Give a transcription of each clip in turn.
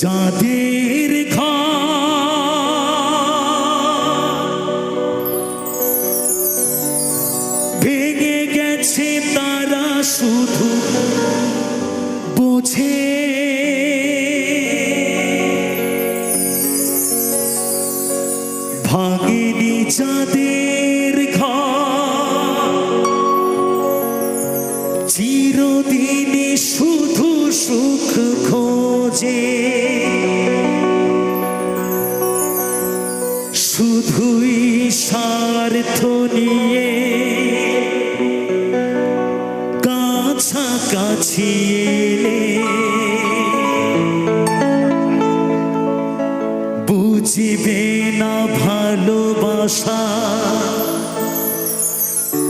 যাদের ভেঙে গেছে তারা শুধু বোঝে। ভাঙেনি যাদের চিরদিনই শুধু সুখ খোঁজে। শুধুই স্বার্থ নিয়ে কাছাকাছি এলে বুঝবে না ভালোবাসা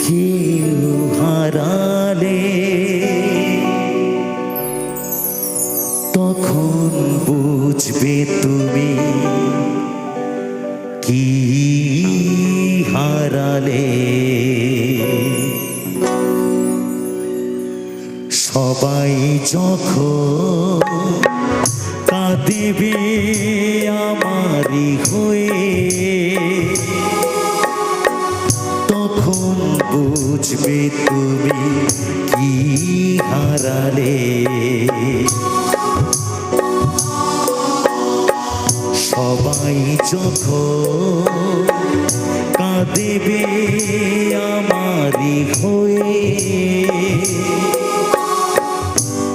কেউ হারালে। তখন বুঝবে তুমি কি হারালে? সবাই যখন কাঁদেবে আমারই হয়ে তখন বুঝবে তুমি কি হারালে। সবাই যখন কাঁদেবে আমারই হয়ে।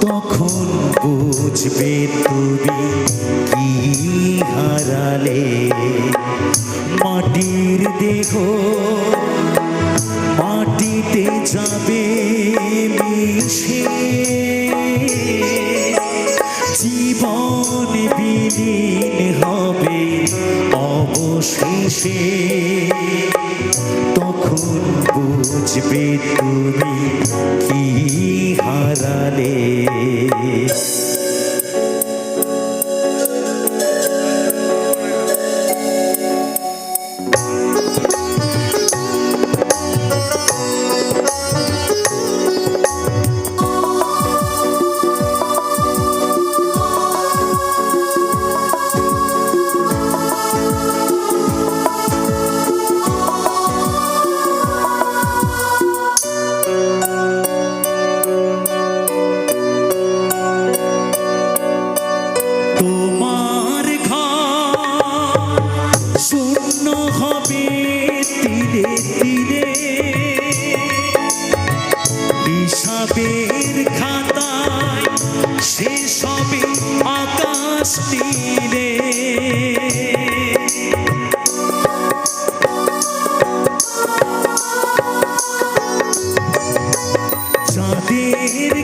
তখন বুঝবে তুমি কি হারালে। মাটির দেহ মাটিতে যাবে মিশে। অবশেষে তখন বুঝবে তুমি কি হারালে? হিসাবের খাতায় শেষ হবে আকাশ তীরে চাঁদের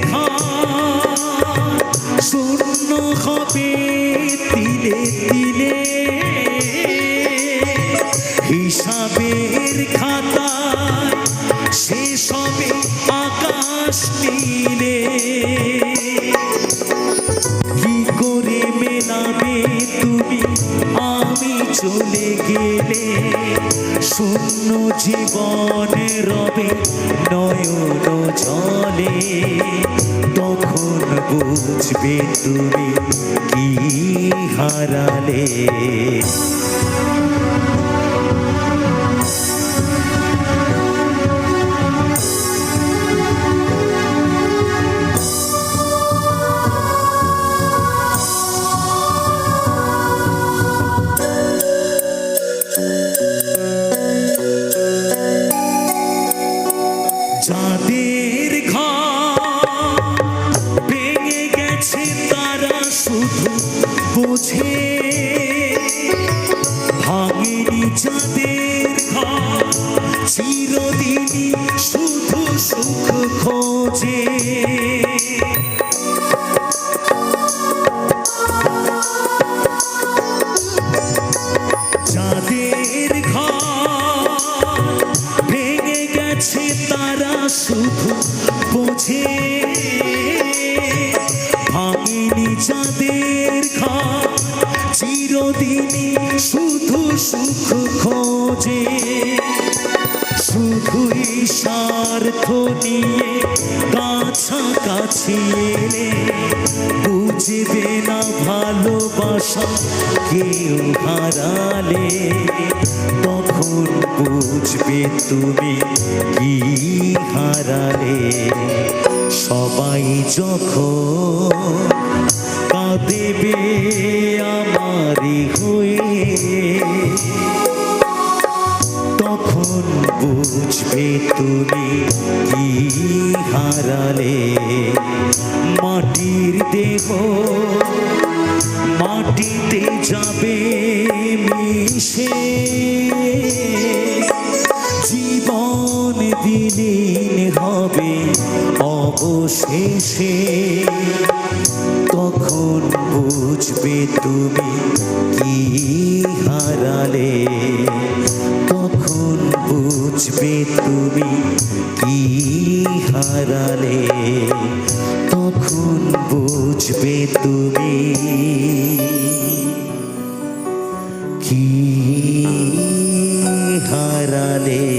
শূন্য হবে তিলে তিলে। হিসাবের খাতায় চলে গেলে শূন্য জীবন রবে নয়ন জলে তখন বুঝবে তুমি কি হারালে। সুখ খোঁজে শুধুই স্বার্থ নিয়ে কাছাকাছি এলে বুঝবে না ভালোবাসা কেউ হারালে, তখন বুঝবে তুমি কি হারালে। সবাই যখন কাঁদেবে মাটির দেহ। মাটিতে যাবে মিশে। জীবন বিলীন হবে অবশেষে। তখন বুঝবে তুমি কি হারালে। তখন বুঝবে তুমি কি হারালে। কি হারালে